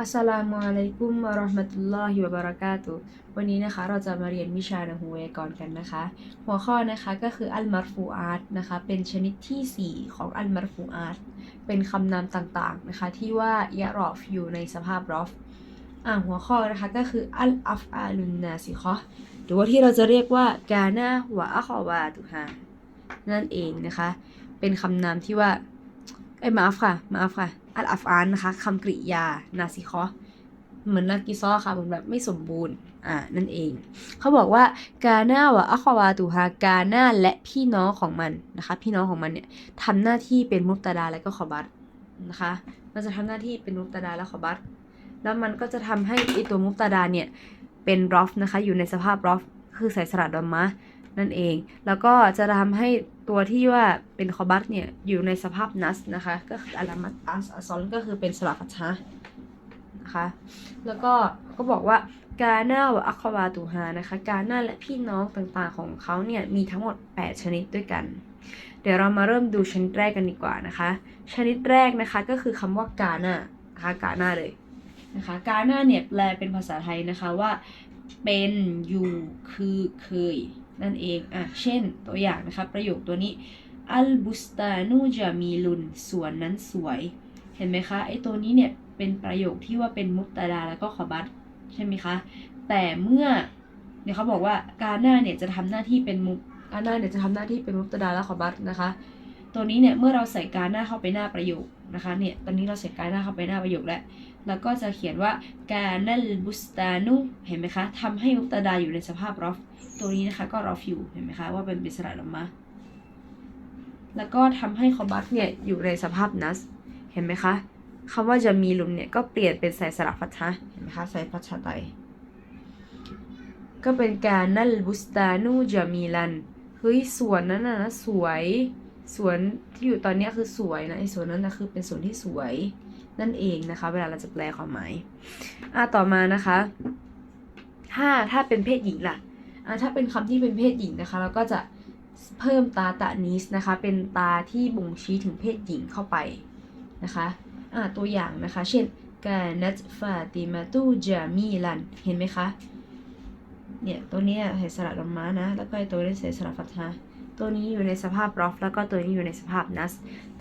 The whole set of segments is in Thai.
อัสสลามุอะลัยกุมวะราะห์มะตุลลอฮิวะบะเราะกาตุวันนี้นะคะเราจะมาเรียนวิชานะฮูเวก่อนกันนะคะ หัวข้อนะคะก็คืออัลมัรฟูอาตนะคะเป็นชนิดทีสี่4 ของอัลมัรฟูอาตเป็นคำนามต่างๆนะคะที่ว่ายะรอฟอยู่ในสภาพรอฟอ่าหัวข้อนะคะก็คืออัลอัฟอาลุนนาซิคอหรือว่าที่เราจะเรียกว่ากานาหวะอะคอวาตุฮานั่นเองนะคะ เป็นคำนามที่ว่า เอ้ยมาอัฟค่ะมาอัฟค่ะ อัลอัฟอานนะคะคำกริยา นาซิคอเหมือนนากิซอค่ะเหมือนแบบไม่สมบูรณ์อ่านั่นเอง เขาบอกว่ากาหน้าวะอัควาตูฮากาหน้าและพี่น้องของมันนะคะ พี่น้องของมันเนี่ยทำหน้าที่เป็นมุตตะดาและก็ขอบัตนะคะ มันจะทำหน้าที่เป็นมุตตะดาและขอบัตแล้วมันก็จะทำให้ไอตัวมุตตะดาเนี่ยเป็นรอฟนะคะ อยู่ในสภาพรอฟคือใส่สระดอมมะ นั่นเอง แล้วก็จะทำให้ตัวที่ว่าเป็นคอบัตเนี่ย อยู่ในสภาพนัสนะคะ ก็คืออัลามัตอัสอซอนก็คือเป็นสลับฟัชะนะคะ แล้วก็ก็บอกว่ากาหน้าวะอัควาตูฮานะคะ กาหน้าและพี่น้องต่างๆของเขาเนี่ย มีทั้งหมด 8 ชนิดด้วยกัน เดี๋ยวเรามาเริ่มดูชนิดแรกกันดีกว่านะคะ ชนิดแรกนะคะก็คือคำว่ากาหน้านะคะกาหน้าเลยนะคะกาหน้าเนี่ยแปลเป็นภาษาไทยนะคะว่าเป็นอยู่คือเคย นั่นเองอะเช่นตัวอย่างนะคะประโยคตัวนี้อัลบุสตานูจามีลุนสวนนั้นสวย เห็นไหมคะไอตัวนี้เนี่ยเป็นประโยคที่ว่าเป็นมุตตาดาแล้วก็ขอบัตใช่ไหมคะ แต่เมื่อเนี่ยเขาบอกว่าการหน้าเนี่ยจะทำหน้าที่เป็นมุการหน้าเนี่ยจะทำหน้าที่เป็นมุตตาดาและขอบัตนะคะ ตัวนี้เนี่ยเมื่อเราใส่การหน้าเข้าไปหน้าประโยคนะคะเนี่ยตอนนี้เราใส่การหน้าเข้าไปหน้าประโยคแล้วแล้วก็จะเขียนว่าการนัลบุสตานุเห็นไหมคะทำให้มุตดาอยู่ในสภาพรอฟตัวนี้นะคะก็รอฟอยู่เห็นไหมคะว่าเป็นบิสระลมมาแล้วก็ทำให้คอบัตเนี่ยอยู่ในสภาพนัสเห็นไหมคะคำว่าจะมีลุมเนี่ยก็เปลี่ยนเป็นใส่สระฟัชะเห็นไหมคะใส่ฟัชะไตก็เป็นการนัลบุสตานูจะมีลันเฮ้ยสวนนั้นน่ะนะสวย สวนที่อยู่ตอนนี้คือสวยนะไอ้สวนนั้นนะคือเป็นสวนที่สวยนั่นเองนะคะ เวลาเราจะแปลความหมายอะต่อมานะคะถ้าถ้าเป็นเพศหญิงล่ะอะถ้าเป็นคำที่เป็นเพศหญิงนะคะ เราก็จะเพิ่มตาตะนิสนะคะ เป็นตาที่บ่งชี้ถึงเพศหญิงเข้าไปนะคะอะตัวอย่างนะคะ เช่นกานัตฟาติมาตูจามีลันเห็นไหมคะเนี่ยตัวนี้ใส่สระลงมานะ แล้วก็ตัวนี้ใส่สระฟัตฮะ ตัวนี้อยู่ในสภาพรอฟแล้วก็ตัวนี้อยู่ในสภาพนัส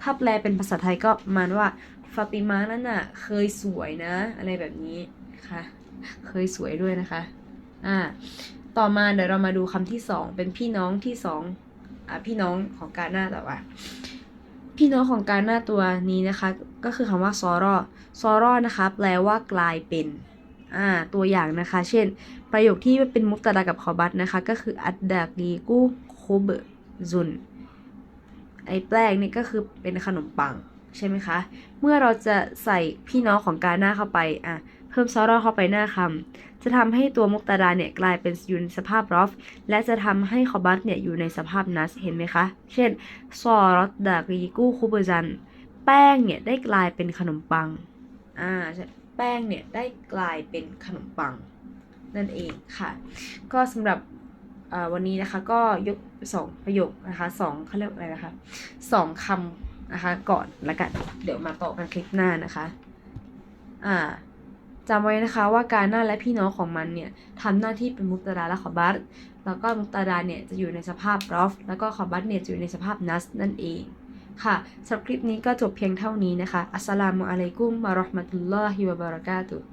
ถ้าแปลเป็นภาษาไทยก็มาณว่าฟาติมานั่นน่ะเคยสวยนะ อะไรแบบนี้ค่ะ เคยสวยด้วยนะคะ อ่า ต่อมาเดี๋ยวเรามาดูคำที่สองเป็นพี่น้องที่สองอ่าพี่น้องของการหน้าแต่ว่าพี่น้องของการหน้าตัวนี้นะคะ ก็คือคำว่าซอรอซอรอนะคะ แปลว่ากลายเป็นอ่าตัวอย่างนะคะ เช่น ประโยคที่เป็นมุกตะดากับคอบัตนะคะ ก็คืออัดดากีกูโคเบ ซุน ไอ้แป้งนี่ก็คือเป็นขนมปังใช่ไหมคะ เมื่อเราจะใส่พี่น้องของการหน้าเข้าไป อะ เพิ่มซอรอเข้าไปหน้าคำจะทำให้ตัวมุกตาดาเนี่ยกลายเป็นอยู่ในสภาพรอฟ และจะทำให้คอบัตเนี่ยอยู่ในสภาพนัส เห็นไหมคะ เช่น ซอรอดากีกู้คูเบอร์จัน แป้งเนี่ยได้กลายเป็นขนมปัง อ่าใช่แป้งเนี่ยได้กลายเป็นขนมปัง นั่นเองค่ะ ก็สำหรับ วันนี้นะคะก็ยกสองประโยคนะคะสองเขาเรียกอะไรนะคะสองคำนะคะก่อนละกัน เดี๋ยวมาต่อกันคลิปหน้านะคะอ่าจำไว้นะคะว่าการหน้าและพี่น้องของมันเนี่ยทำหน้าที่เป็นมุตตาดาและขอบัตแล้วก็มุตตาดาเนี่ยจะอยู่ในสภาพรอฟแล้วก็ขอบัตเนี่ยจะอยู่ในสภาพนัสนั่นเองค่ะสำหรับคลิปนี้ก็จบเพียงเท่านี้นะคะ อัสสลามุอะลัยกุมวะราะห์มะตุลลอฮิวะบะเราะกาตุฮ์